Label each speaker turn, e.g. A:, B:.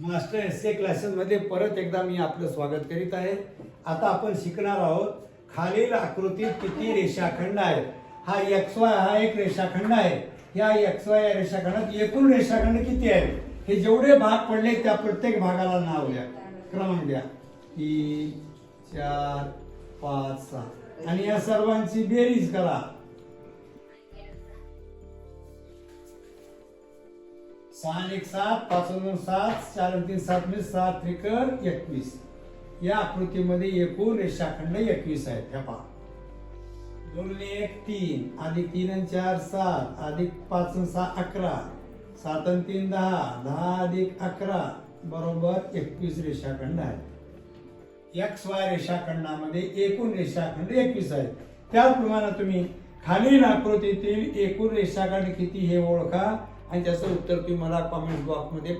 A: Master S A क्लासेसमध्ये परत एकदा मी आपलं स्वागत करीत आहे. आता आपण शिकणार आहोत खालील आकृतीत किती रेषाखंड आहेत? हा एक्स वाय हा एक रेषाखंड आहे. या एक्स वाय या रेषाखंडात एकूण रेषाखंड किती आहेत? हे जेवढे भाग पडले त्या प्रत्येक भागाला नाव द्या. क्रमांक द्या. तीन चार पाच सहा. आणि या सर्वांची बेरीज करा. सहा एक सात पाच दोन सात चार तीन सात म्हणजे सात त्रिकर एकवीस. या आकृतीमध्ये एकूण रेषाखंड एकवीस आहेत. ह्या पहा. दोन एक तीन अधिक तीन आणि चार सात अधिक पाच सहा अकरा. सात आणि तीन दहा दहा अधिक अकरा. बरोबर एकवीस रेषाखंड आहेत. एक्स वाय रेषाखंडामध्ये एकूण रेषाखंड एकवीस आहेत. त्याचप्रमाणे तुम्ही खालील आकृतीतील एकूण रेषाखंड किती हे ओळखा. आणि त्याचं उत्तर तुम्ही मला कॉमेंट बॉक्समध्ये